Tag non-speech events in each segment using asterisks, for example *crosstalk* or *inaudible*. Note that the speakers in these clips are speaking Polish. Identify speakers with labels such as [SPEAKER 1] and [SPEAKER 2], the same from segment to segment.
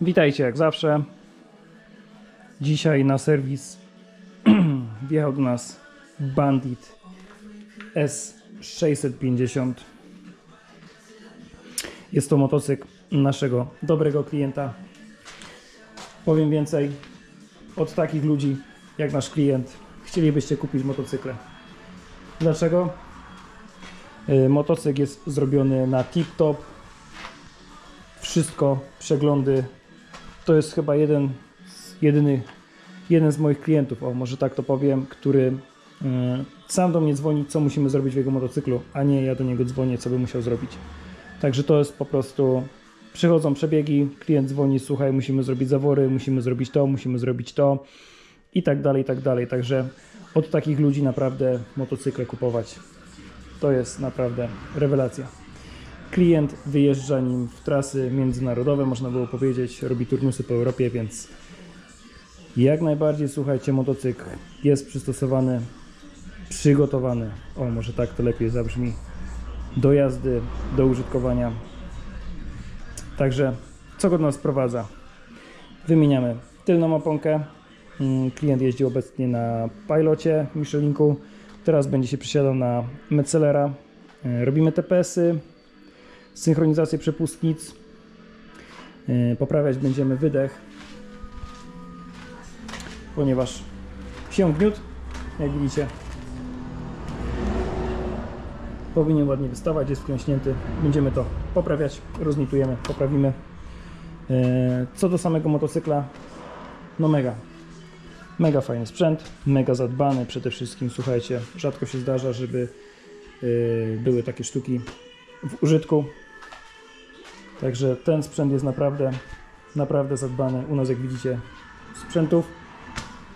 [SPEAKER 1] Witajcie jak zawsze. Dzisiaj na serwis *clears throat* wjechał do nas Bandit S650. Jest to motocykl naszego dobrego klienta. Powiem więcej, od takich ludzi jak nasz klient chcielibyście kupić motocykle. Dlaczego? Y, Motocykl jest zrobiony na tip-top. Wszystko, przeglądy. To jest chyba jeden, z- jedyny, jeden z moich klientów, o może tak to powiem, który y, sam do mnie dzwoni, co musimy zrobić w jego motocyklu, a nie ja do niego dzwonię, co by musiał zrobić. Także to jest po prostu. Przychodzą przebiegi, klient dzwoni, słuchaj, musimy zrobić zawory, musimy zrobić to, musimy zrobić to i tak dalej, i tak dalej. Także od takich ludzi naprawdę motocykle kupować to jest naprawdę rewelacja. Klient wyjeżdża nim w trasy międzynarodowe, można było powiedzieć, robi turnusy po Europie, więc jak najbardziej słuchajcie, motocykl jest przystosowany, przygotowany, o może tak to lepiej zabrzmi, do jazdy, do użytkowania. Także co go do nas sprowadza? Wymieniamy tylną oponkę. Mm, Klient jeździ obecnie na pilocie Michelinku. Teraz będzie się przesiadał na Metzelera. E, Robimy TPS-y, synchronizację przepustnic. E, Poprawiać będziemy wydech, ponieważ się gniótł, jak widzicie. Powinien ładnie wystawać, jest wklęśnięty. Będziemy to poprawiać, roznitujemy, poprawimy. E, Co do samego motocykla, no mega. Mega fajny sprzęt, mega zadbany przede wszystkim. Słuchajcie, rzadko się zdarza, żeby y, były takie sztuki w użytku. Także ten sprzęt jest naprawdę, naprawdę zadbany. U nas, jak widzicie, sprzętów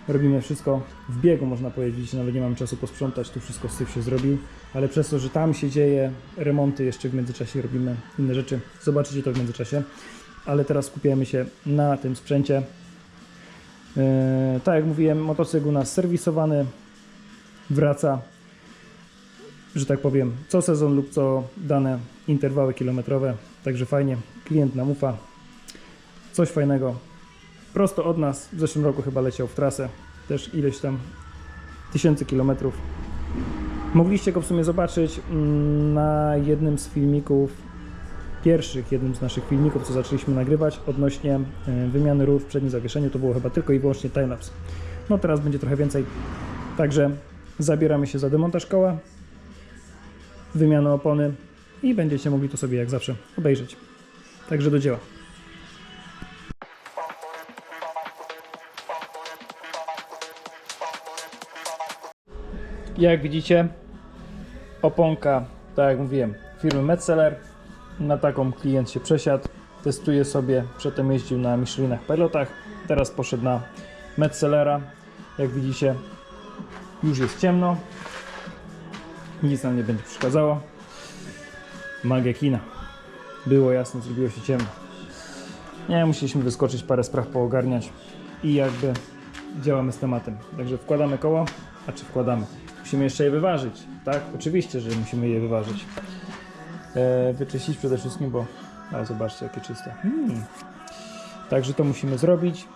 [SPEAKER 1] robimy wszystko w biegu, można powiedzieć. Nawet nie mamy czasu posprzątać, tu wszystko syf się zrobił. Ale przez to, że tam się dzieje remonty, jeszcze w międzyczasie robimy inne rzeczy. Zobaczycie to w międzyczasie. Ale teraz skupiamy się na tym sprzęcie. Yy, tak jak mówiłem, motocykl u nas serwisowany, wraca, że tak powiem, co sezon lub co dane interwały kilometrowe. Także fajnie, klient nam ufa. Coś fajnego. Prosto od nas, w zeszłym roku chyba leciał w trasę, też ileś tam tysięcy kilometrów. Mogliście go w sumie zobaczyć mm, na jednym z filmików pierwszych, jednym z naszych filmików, co zaczęliśmy nagrywać odnośnie e, wymiany rur w przednim zawieszeniu. To było chyba tylko i wyłącznie timelapse. No teraz będzie trochę więcej. Także zabieramy się za demontaż koła, wymianę opony i będziecie mogli to sobie jak zawsze obejrzeć. Także do dzieła. Jak widzicie, oponka, tak jak mówiłem, firmy Metzeler. Na taką klient się przesiadł, testuje sobie, przedtem jeździł na Michelinach Pilotach, teraz poszedł na Metzellera. Jak widzicie, już jest ciemno, nic nam nie będzie przeszkadzało. Magia kina. Było jasno, zrobiło się ciemno. Nie, musieliśmy wyskoczyć, parę spraw poogarniać i jakby działamy z tematem. Także wkładamy koło, a czy wkładamy? Musimy jeszcze je wyważyć, tak? Oczywiście, że musimy je wyważyć. E, wyczyścić przede wszystkim, bo ale zobaczcie jakie czyste. Hmm. Także to musimy zrobić.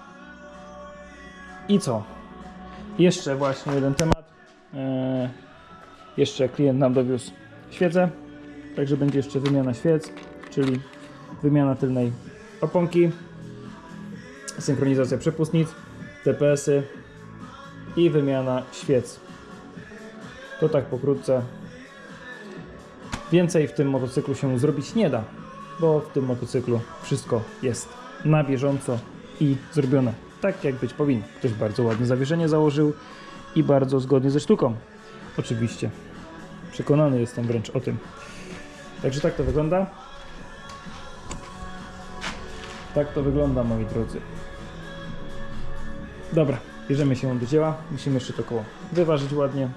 [SPEAKER 1] I co? Jeszcze właśnie jeden temat. E, jeszcze klient nam dowiózł świecę, także będzie jeszcze wymiana świec, czyli wymiana tylnej oponki, synchronizacja przepustnic, TPS-y i wymiana świec. To tak pokrótce. Więcej w tym motocyklu się zrobić nie da, bo w tym motocyklu wszystko jest na bieżąco i zrobione tak, jak być powinno. Ktoś bardzo ładnie zawieszenie założył i bardzo zgodnie ze sztuką. Oczywiście. Przekonany jestem wręcz o tym. Także tak to wygląda. Tak to wygląda, moi drodzy. Dobra, bierzemy się do dzieła. Musimy jeszcze to koło wyważyć ładnie.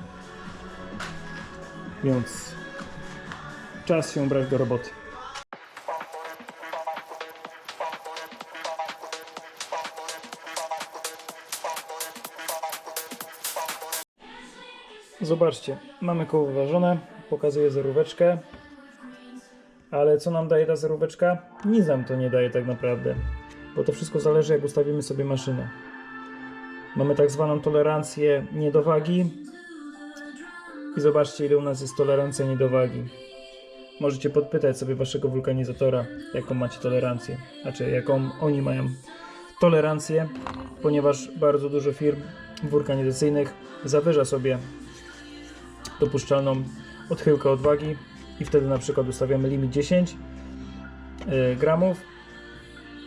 [SPEAKER 1] Więc czas się brać do roboty. Zobaczcie, mamy koło wyważone, pokazuję zeróweczkę, ale co nam daje ta zeróweczka? Nic nam to nie daje tak naprawdę. bo to wszystko zależy jak ustawimy sobie maszynę. Mamy tak zwaną tolerancję niedowagi i zobaczcie ile u nas jest tolerancja niedowagi. Możecie podpytać sobie waszego wulkanizatora, jaką macie tolerancję, znaczy jaką oni mają tolerancję, ponieważ bardzo dużo firm wulkanizacyjnych zawyża sobie dopuszczalną odchyłkę od wagi i wtedy na przykład ustawiamy limit 10 y, gramów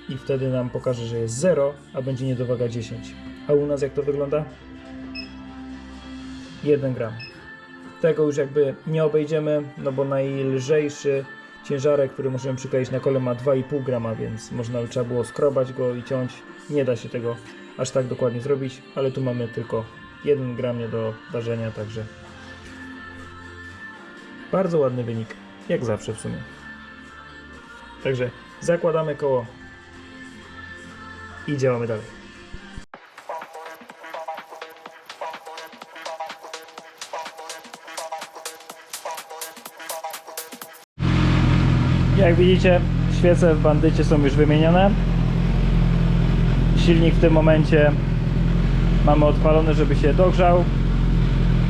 [SPEAKER 1] i wtedy nam pokaże, że jest 0, a będzie niedowaga 10. A u nas jak to wygląda? 1 gram. Tego już jakby nie obejdziemy, no bo najlżejszy ciężarek, który możemy przykleić na kole ma 2,5 grama, więc można trzeba było skrobać go i ciąć. Nie da się tego aż tak dokładnie zrobić, ale tu mamy tylko 1 gram nie do ważenia, także bardzo ładny wynik, jak zawsze w sumie. Także zakładamy koło i działamy dalej. Jak widzicie, świece w bandycie są już wymienione. Silnik w tym momencie mamy odpalony, żeby się dogrzał,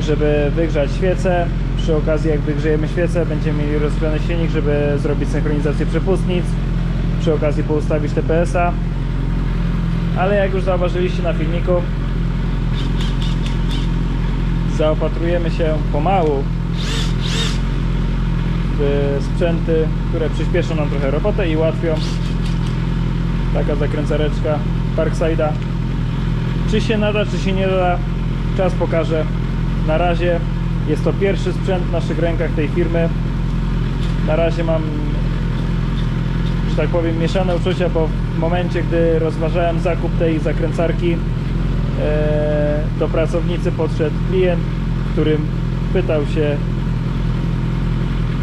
[SPEAKER 1] żeby wygrzać świecę. Przy okazji, jak wygrzejemy świecę, będziemy mieli rozgrzany silnik, żeby zrobić synchronizację przepustnic. Przy okazji poustawić TPS-a. Ale jak już zauważyliście na filmiku, zaopatrujemy się pomału w sprzęty, które przyspieszą nam trochę robotę i ułatwią. Taka zakręcareczka Parkside'a. Czy się nada, czy się nie da, czas pokaże. Na razie jest to pierwszy sprzęt w naszych rękach tej firmy. Na razie mam, że tak powiem, mieszane uczucia, bo w momencie, gdy rozważałem zakup tej zakręcarki, e, do pracownicy podszedł klient, którym pytał się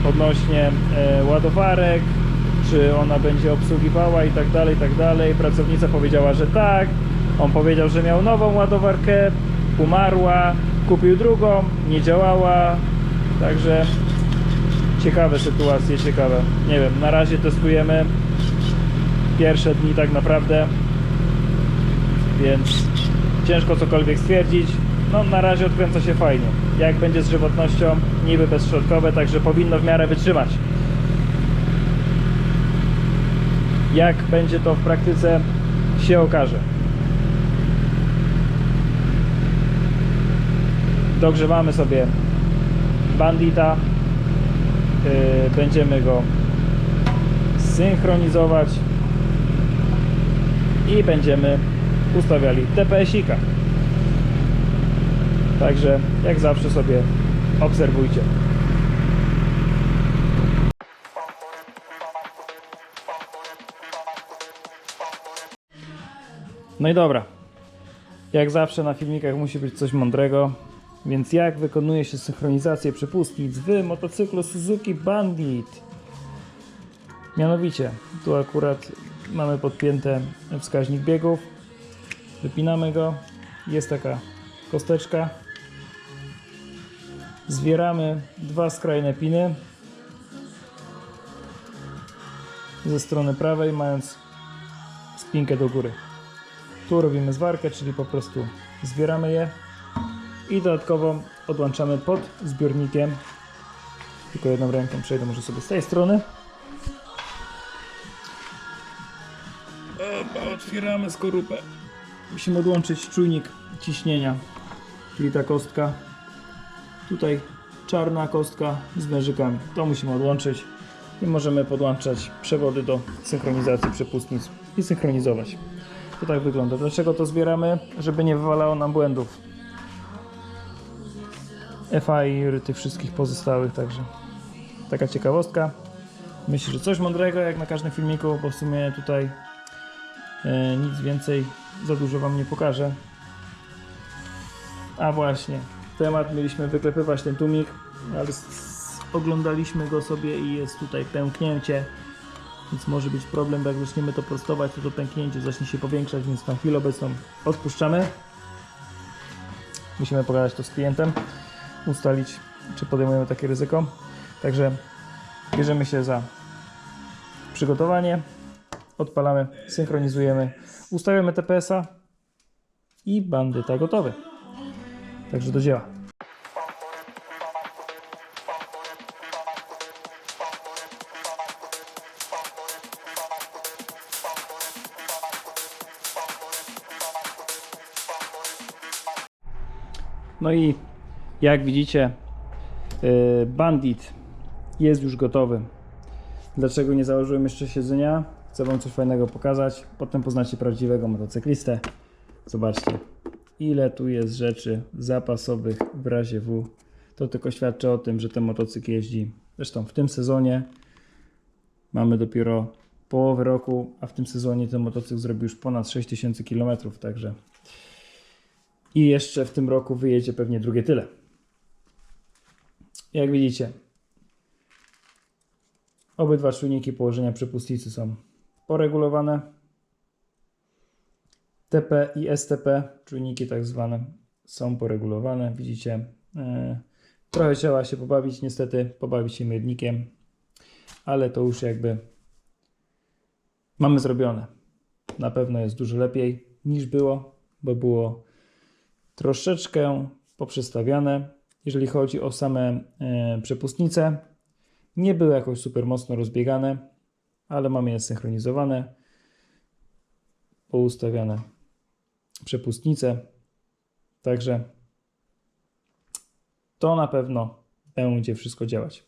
[SPEAKER 1] odnośnie e, ładowarek, czy ona będzie obsługiwała i tak dalej, i tak dalej. Pracownica powiedziała, że tak. On powiedział, że miał nową ładowarkę, umarła, kupił drugą, nie działała. Także ciekawe sytuacje, ciekawe. Nie wiem, na razie testujemy pierwsze dni tak naprawdę, więc ciężko cokolwiek stwierdzić. No na razie odkręca się fajnie. Jak będzie z żywotnością, niby bezszczotkowe, także powinno w miarę wytrzymać. Jak będzie to w praktyce się okaże. Dogrzewamy sobie bandita. Yy, będziemy go synchronizować i będziemy ustawiali TPS-ika. Także jak zawsze sobie obserwujcie. No i dobra. Jak zawsze na filmikach musi być coś mądrego. Więc jak wykonuje się synchronizację przepustnic w motocyklu Suzuki Bandit? Mianowicie, tu akurat mamy podpięte wskaźnik biegów. Wypinamy go. Jest taka kosteczka. Zwieramy dwa skrajne piny ze strony prawej, mając spinkę do góry. Tu robimy zwarkę, czyli po prostu zwieramy je i dodatkowo odłączamy pod zbiornikiem. Tylko jedną ręką przejdę może sobie z tej strony. Opa, otwieramy skorupę. Musimy odłączyć czujnik ciśnienia, czyli ta kostka. Tutaj czarna kostka z wężykami. To musimy odłączyć i możemy podłączać przewody do synchronizacji przepustnic i synchronizować. To tak wygląda. Dlaczego to zbieramy? Żeby nie wywalało nam błędów. FI tych wszystkich pozostałych, także taka ciekawostka. Myślę, że coś mądrego jak na każdym filmiku, bo w sumie tutaj e, nic więcej za dużo Wam nie pokażę. A właśnie, temat mieliśmy wyklepywać ten tłumik, ale oglądaliśmy go sobie i jest tutaj pęknięcie, więc może być problem, bo jak zaczniemy to prostować, to to pęknięcie zacznie się powiększać, więc na chwilę obecną odpuszczamy. Musimy pogadać to z klientem, ustalić, czy podejmujemy takie ryzyko. Także bierzemy się za przygotowanie odpalamy, synchronizujemy, ustawiamy TPS-a i bandyta gotowy. Także do dzieła. No i jak widzicie, yy, Bandit jest już gotowy. Dlaczego nie założyłem jeszcze siedzenia? Chcę Wam coś fajnego pokazać. Potem poznacie prawdziwego motocyklistę. Zobaczcie, ile tu jest rzeczy zapasowych w razie W. To tylko świadczy o tym, że ten motocykl jeździ. Zresztą w tym sezonie mamy dopiero połowę roku, a w tym sezonie ten motocykl zrobił już ponad 6000 km, także i jeszcze w tym roku wyjedzie pewnie drugie tyle. Jak widzicie, obydwa czujniki położenia przepustnicy są poregulowane. TP i STP, czujniki tak zwane, są poregulowane. Widzicie, e, trochę trzeba się pobawić, niestety, pobawić się miednikiem, ale to już jakby mamy zrobione. Na pewno jest dużo lepiej niż było, bo było troszeczkę poprzestawiane. Jeżeli chodzi o same e, przepustnice, nie były jakoś super mocno rozbiegane, ale mamy je synchronizowane, poustawiane przepustnice. Także to na pewno będzie wszystko działać.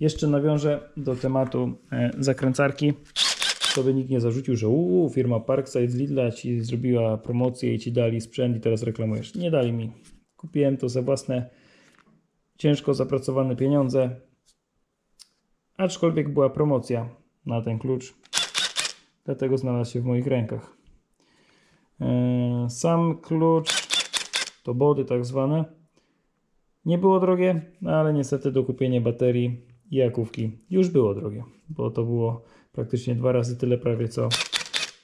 [SPEAKER 1] Jeszcze nawiążę do tematu e, zakręcarki. To by nikt nie zarzucił, że uu, firma Parkside z Lidla ci zrobiła promocję i ci dali sprzęt i teraz reklamujesz. Nie dali mi. Kupiłem to za własne ciężko zapracowane pieniądze. Aczkolwiek była promocja na ten klucz. Dlatego znalazł się w moich rękach. Eee, Sam klucz to body tak zwane. Nie było drogie, no ale niestety dokupienie baterii i jakówki już było drogie, bo to było praktycznie dwa razy tyle prawie co,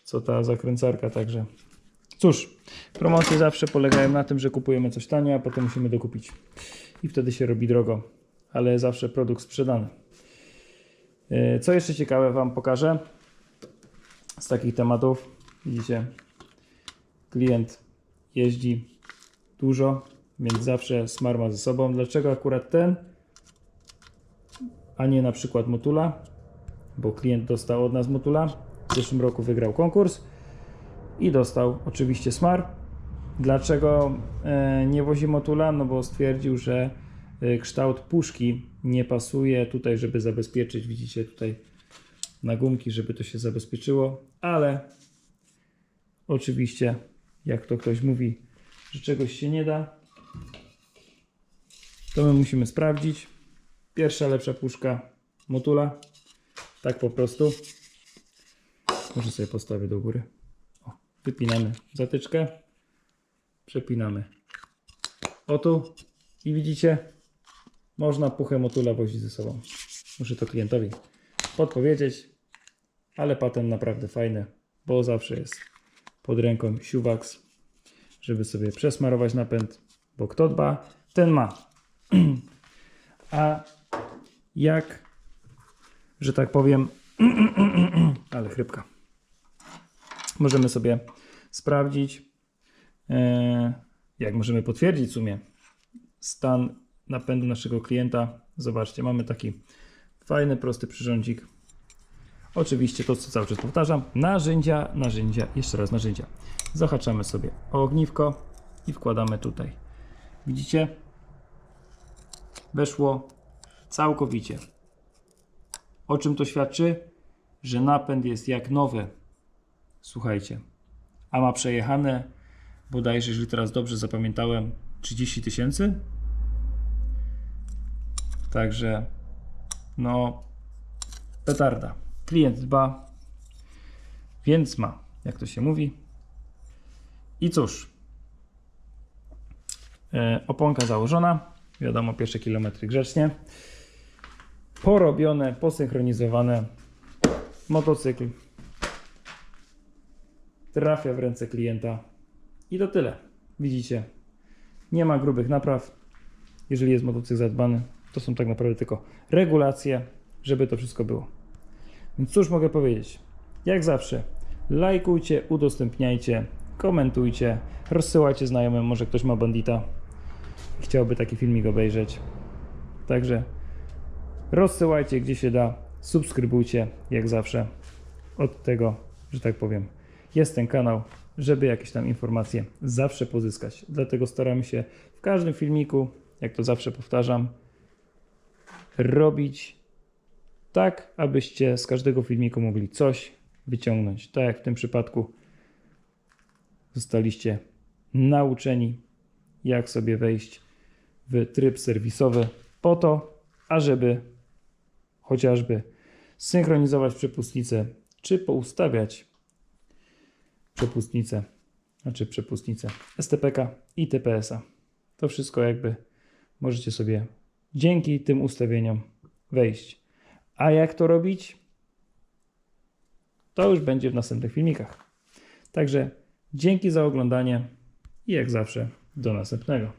[SPEAKER 1] co ta zakręcarka, także cóż, promocje zawsze polegają na tym, że kupujemy coś tanio, a potem musimy dokupić i wtedy się robi drogo, ale zawsze produkt sprzedany. Yy, Co jeszcze ciekawe Wam pokażę z takich tematów. Widzicie, klient jeździ dużo, więc zawsze smar ma ze sobą. Dlaczego akurat ten, a nie na przykład Motula? Bo klient dostał od nas Motula. W zeszłym roku wygrał konkurs i dostał oczywiście smar. Dlaczego e, nie wozi Motula? No bo stwierdził, że e, kształt puszki nie pasuje tutaj, żeby zabezpieczyć. Widzicie tutaj na gumki, żeby to się zabezpieczyło, ale oczywiście, jak to ktoś mówi, że czegoś się nie da, to my musimy sprawdzić. Pierwsza lepsza puszka Motula, tak po prostu. Może sobie postawię do góry. O, wypinamy zatyczkę, przepinamy. O tu. I widzicie, można puchę Motula wozić ze sobą. Muszę to klientowi podpowiedzieć, ale patent naprawdę fajny, bo zawsze jest pod ręką siuwaks, żeby sobie przesmarować napęd, bo kto dba, ten ma. *clears throat* A jak, że tak powiem, *clears throat* ale chrypka, możemy sobie sprawdzić, jak możemy potwierdzić w sumie stan napędu naszego klienta. Zobaczcie, mamy taki fajny, prosty przyrządzik. Oczywiście to, co cały czas powtarzam, narzędzia, narzędzia, jeszcze raz narzędzia. Zahaczamy sobie o ogniwko i wkładamy tutaj. Widzicie? Weszło całkowicie. O czym to świadczy? Że napęd jest jak nowy. Słuchajcie. A ma przejechane bodajże, jeżeli teraz dobrze zapamiętałem, 30 tysięcy. Także no petarda. Klient dba, więc ma, jak to się mówi. I cóż, e, oponka założona, wiadomo, pierwsze kilometry grzecznie. Porobione, posynchronizowane. Motocykl trafia w ręce klienta i to tyle. Widzicie, nie ma grubych napraw. Jeżeli jest motocykl zadbany, to są tak naprawdę tylko regulacje, żeby to wszystko było. Więc cóż mogę powiedzieć? jak zawsze, lajkujcie, udostępniajcie, komentujcie, rozsyłajcie znajomym, może ktoś ma bandita i chciałby taki filmik obejrzeć. Także rozsyłajcie gdzie się da, subskrybujcie jak zawsze. Od tego, że tak powiem, jest ten kanał, żeby jakieś tam informacje zawsze pozyskać. Dlatego staramy się w każdym filmiku, jak to zawsze powtarzam, robić tak, abyście z każdego filmiku mogli coś wyciągnąć. Tak jak w tym przypadku zostaliście nauczeni, jak sobie wejść w tryb serwisowy, po to, ażeby chociażby synchronizować przepustnicę, czy poustawiać przepustnicę, znaczy przepustnicę STPK i TPS-a. To wszystko jakby możecie sobie dzięki tym ustawieniom wejść. A jak to robić? To już będzie w następnych filmikach. Także dzięki za oglądanie i jak zawsze do następnego.